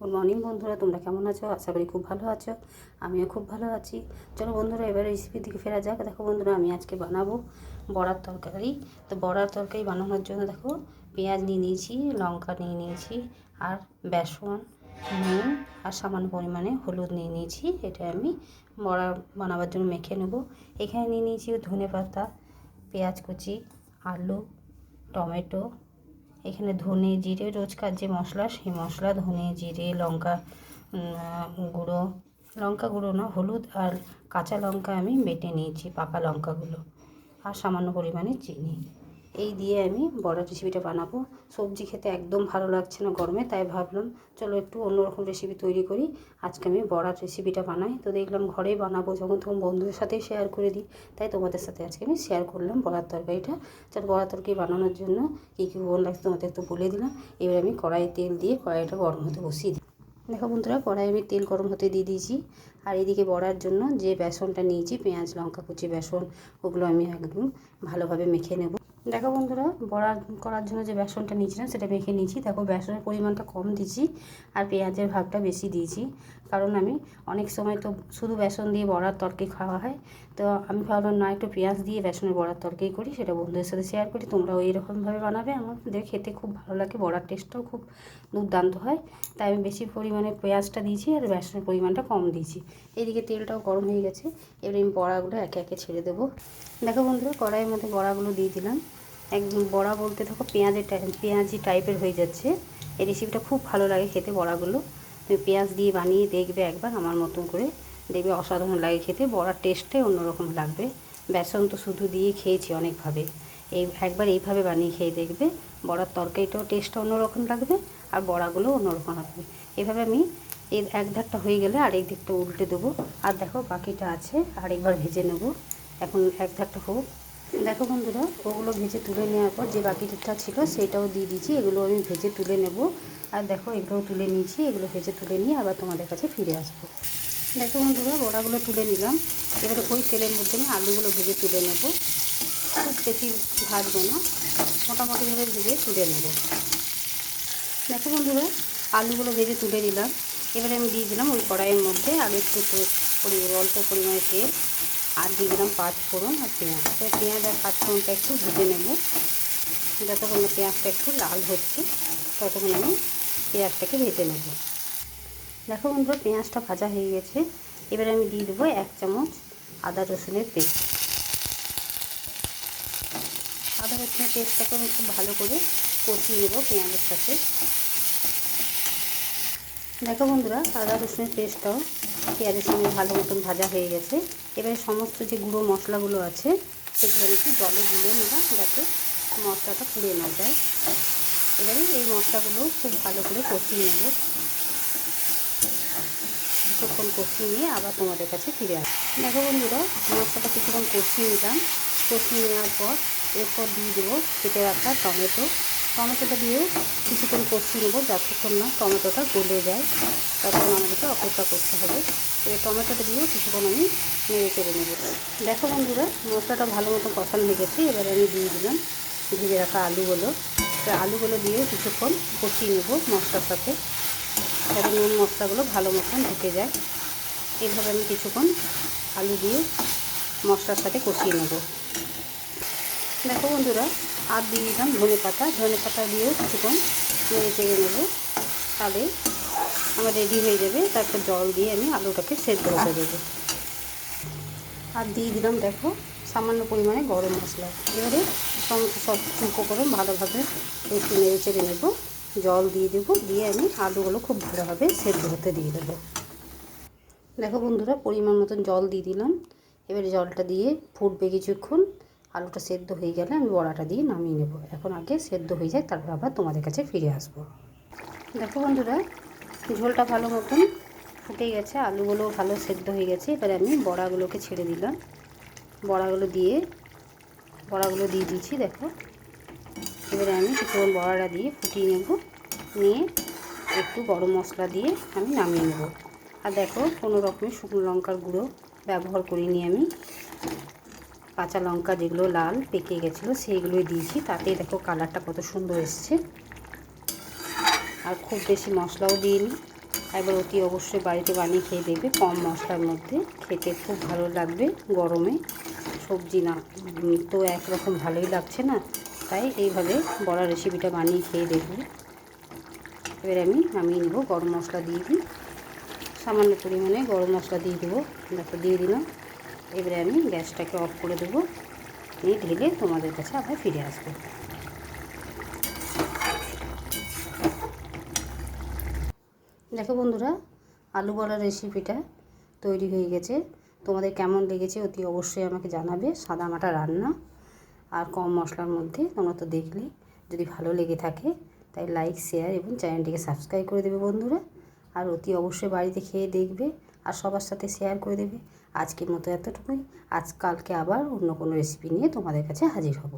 Good morning বন্ধুরা, তোমরা কেমন আছো? আশা করি খুব ভালো আছো। আমিও খুব ভালো আছি। চলো বন্ধুরা, এবার রেসিপির দিকে ফেরা যাক। দেখো বন্ধুরা, আমি আজকে বানাবো বড়ার তরকারি। তো বড়ার তরকারি বানানোর জন্য দেখো পেঁয়াজ নিয়ে নিয়েছি, লঙ্কা নিয়ে নিয়েছি, আর বেসন, নুন, আর সামান্য পরিমাণে হলুদ নিয়ে নিয়েছি। এটা আমি বড়া বানাবার জন্য মেখে নেব। এখানে নিয়ে নিয়েছি ধনে পাতা পেঁয়াজ কুচি, আলু, টমেটো এখানে ধনে জিরে রোজকার যে মশলা, সেই মশলা, ধনে জিরে, লঙ্কা গুঁড়ো। লঙ্কা গুঁড়ো না, হলুদ আর কাঁচা লঙ্কা আমি বেটে নিয়েছি, পাকা লঙ্কাগুলো। আর সামান্য পরিমাণে চিনি। এই দিয়ে আমি বড়া রেসিপিটা বানাবো। সবজি খেতে একদম ভালো লাগছে না গরমে, তাই ভাবলাম চলো একটু অন্যরকম রেসিপি তৈরি করি। আজকে আমি বড়ার রেসিপিটা বানাই। তো দেখলাম ঘরেই বানাবো, যখন তখন বন্ধুদের সাথেই শেয়ার করে দিই। তাই তোমাদের সাথে আজকে আমি শেয়ার করলাম বড়ার তরকারিটা। চলো বড়ার তরকারি বানানোর জন্য কী কী উপকরণ লাগছে তোমাদের একটু বলে দিলাম। এবার আমি কড়াইয়ে তেল দিয়ে কড়াইটা গরম হতে বসিয়ে দিই। দেখো বন্ধুরা কড়াই আমি তেল গরম হতে দিয়ে দিয়েছি। আর এদিকে বড়ার জন্য যে বেসনটা নিয়েছি, পেঁয়াজ, লঙ্কা, কুচি, বেসন, ওগুলো আমি একদম ভালোভাবে মেখে নেব। দেখো বন্ধুরা, বড়া করার জন্য যে বেসনটা নিয়েছিলাম, সেটা মেখে নিয়েছি। দেখো বেসনের পরিমাণটা কম দিয়েছি আর পেঁয়াজের ভাগটা বেশি দিয়েছি। কারণ আমি অনেক সময় তো শুধু বেসন দিয়ে বড়ার তরকারি খাওয়া হয়। তো আমি ভাবলাম, না, একটু পেঁয়াজ দিয়ে বেসনের বড়ার তরকারি করি, সেটা বন্ধুদের সাথে শেয়ার করি, তোমরাও এইরকমভাবে বানাবে। আমাদের খেতে খুব ভালো লাগে, বড়ার টেস্টটাও খুব দুর্দান্ত হয়। তাই আমি বেশি পরিমাণে পেঁয়াজটা দিয়েছি আর বেসনের পরিমাণটা কম দিয়েছি। এদিকে তেলটাও গরম হয়ে গেছে, এবার আমি বড়াগুলো একে একে ছেড়ে দেবো। দেখো বন্ধুরা, কড়াইয়ের মধ্যে বড়াগুলো দিয়ে দিলাম। একদম বড়া বলতে দেখো পেঁয়াজের পেঁয়াজি টাইপের হয়ে যাচ্ছে। এই রেসিপিটা খুব ভালো লাগে খেতে বড়াগুলো। পেঁয়াজ দিয়ে বানিয়ে দেখবে একবার, আমার মতন করে। দেখবে অসাধারণ লাগে খেতে, বড়ার টেস্টটাই অন্যরকম লাগবে। বেসন তো শুধু দিয়ে খেয়েছি অনেকভাবে। এই, একবার এইভাবে বানিয়ে খেয়ে দেখবে, বড়ার তরকারিটাও টেস্টটা অন্যরকম লাগবে, আর বড়াগুলো অন্যরকম লাগবে। এভাবে আমি এর এক ধারটা হয়ে গেলে আরেক দিকটা উল্টে দেবো। আর দেখো বাকিটা আছে, আরেকবার ভেজে নেব। এখন এক ধারটা হোক। দেখো বন্ধুরা, ওগুলো ভেজে তুলে নেওয়ার পর যে বাকিটা ছিল সেটাও দিয়ে দিয়েছি, এগুলো আমি ভেজে তুলে নেব। আর দেখো, এগুলোও তুলে নিয়েছি, এগুলো ভেজে তুলে নিয়ে আবার তোমাদের কাছে ফিরে আসব। দেখো বন্ধুরা, বড়াগুলো তুলে নিলাম। এবারে ওই তেলের মধ্যে আমি আলুগুলো ভেজে তুলে নেব। খুব বেশি ভাজবো না মোটামুটিভাবে ভেজে তুলে নেব। দেখো বন্ধুরা, আলুগুলো ভেজে তুলে নিলাম। এবারে আমি দিয়ে দিলাম ওই কড়াইয়ের মধ্যে আগে একটু অল্প পরিমাণে তেল আর দিয়ে দিলাম পাঁচ ফোড়ন আর পেঁয়াজ। পেঁয়াজ আর পাঁচ ফোড়নটা একটু ভেজে নেব। যতক্ষণ না পেঁয়াজটা একটু লাল হচ্ছে, ততক্ষণ আমি পেঁয়াজটাকে ভেজে নেব। দেখো বন্ধুরা, পেঁয়াজটা ভাজা হয়ে গেছে। এবারে আমি দিয়ে দেবো এক চামচ আদা রসুনের পেস্ট। আদা রসুনের পেস্টটাকে আমি খুব ভালো করে কষিয়ে নেব পেঁয়াজের সাথে। দেখো বন্ধুরা, আদা রসুনের পেস্টটাও পেঁয়াজের সঙ্গে ভালো মতন ভাজা হয়ে গেছে। এবারে সমস্ত যে গুঁড়ো মশলাগুলো আছে, সেগুলো আমি একটু জলে গুলিয়ে নিলাম যাতে মশলাটা পুড়ে না যায়। এবারে এই মশলাগুলো খুব ভালো করে কষিয়ে নেব। কিছুক্ষণ কষিয়ে নিয়ে আবার তোমাদের কাছে ফিরে আসব দেখো বন্ধুরা, মশলাটা কিছুক্ষণ কষিয়ে নিলাম। কষিয়ে নেওয়ার পর এরপর দিয়ে দেবো কেটে রাখা টমেটো। টমেটোটা দিয়ে কিছুক্ষণ কষিয়ে নেব, যতক্ষণ না টমেটোটা গলে যায়, ততক্ষণ আমাদেরকে অপেক্ষা করতে হবে। এবার টমেটোটা দিয়েও কিছুক্ষণ আমি নেড়ে চেড়ে নেব। দেখো বন্ধুরা, মশলাটা ভালো মতো কষানো হয়ে গেছে, এবারে আমি দিয়ে দিলাম ভেজে রাখা আলুগুলো। তো আলুগুলো দিয়ে কিছুক্ষণ কষিয়ে নেব মশলার সাথে, যাতে নুন মশলাগুলো ভালো মতন ঢুকে যায়। এইভাবে আমি কিছুক্ষণ আলু দিয়ে মশলার সাথে কষিয়ে নেব। দেখো বন্ধুরা আর দিয়ে দিলাম ধনে পাতা। ধনে পাতা দিয়েও কিছুক্ষণ নেড়ে চেড়ে নেব। তাহলে আমার রেডি হয়ে যাবে। তারপর জল দিয়ে আমি আলুটাকে সেদ্ধ হতে দেবো আর দিয়ে দিলাম দেখো সামান্য পরিমাণে গরম মশলা। এবারে সমস্ত সব উপকরণ ভালোভাবে একটু নেড়ে চেড়ে নেব। জল দিয়ে দেবো। দিয়ে আমি আলুগুলো খুব ভালোভাবে সেদ্ধ হতে দিয়ে দেবো। দেখো বন্ধুরা, পরিমাণ মতন জল দিয়ে দিলাম। এবারে জলটা দিয়ে ফুটবে কিছুক্ষণ। আলুটা সেদ্ধ হয়ে গেলে আমি বড়াটা দিয়ে নামিয়ে নেব। এখন আগে সেদ্ধ হয়ে যায়, তারপর আবার তোমাদের কাছে ফিরে আসব। দেখো বন্ধুরা, ঝোলটা ভালো মতন ফুটে গেছে আলুগুলো ভালো সেদ্ধ হয়ে গেছে। এবারে আমি বড়াগুলোকে ছেড়ে দিলাম। বড়াগুলো দিয়ে বড়াগুলো দিয়ে দিয়েছি, দেখো। এবারে আমি কিছুক্ষণ বড়াটা দিয়ে ফুটিয়ে নেব। নিয়ে একটু গরম মশলা দিয়ে আমি নামিয়ে নেব। আর দেখো, কোনো রকমের শুকনো লঙ্কার গুঁড়ো ব্যবহার করিনি আমি। কাঁচা লঙ্কা যেগুলো লাল পেকে গেছিল, সেইগুলোই দিয়েছি। তাতেই দেখো কালারটা কত সুন্দর এসছে। আর খুব বেশি মশলাও দিইনি। একবার অতি অবশ্যই বাড়িতে বানিয়ে খেয়ে দেখবে, কম মশলার মধ্যে। খেতে খুব ভালো লাগবে গরমে। সবজি না তো একরকম ভালোই লাগছে না। তাই এইভাবে বড়া রেসিপিটা বানিয়ে খেয়ে দেখবে। এবার আমি নামিয়ে নেব, গরম মশলা দিয়ে দিই। সামান্য পরিমাণে গরম মশলা দিয়ে দেবো। দেখো, দিয়ে দিলাম। এবারে আমি গ্যাসটাকে অফ করে দেবো। নিয়ে ঢেলে তোমাদের কাছে আবার ফিরে আসব। দেখো বন্ধুরা, আলু বড়ার রেসিপিটা তৈরি হয়ে গেছে। তোমাদের কেমন লেগেছে অতি অবশ্যই আমাকে জানাবে, সাদা মাটা রান্না। আর কম মশলার মধ্যে তোমরা তো দেখলে, যদি ভালো লেগে থাকে, তাই লাইক শেয়ার এবং চ্যানেলটিকে সাবস্ক্রাইব করে দেবে বন্ধুরা। আর অতি অবশ্যই বাড়িতে খেয়ে দেখবে আর সবার সাথে শেয়ার করে দেবে। আজকের মতো এতটুকুই। আজ কালকে আবার অন্য কোনো রেসিপি নিয়ে তোমাদের কাছে হাজির হব।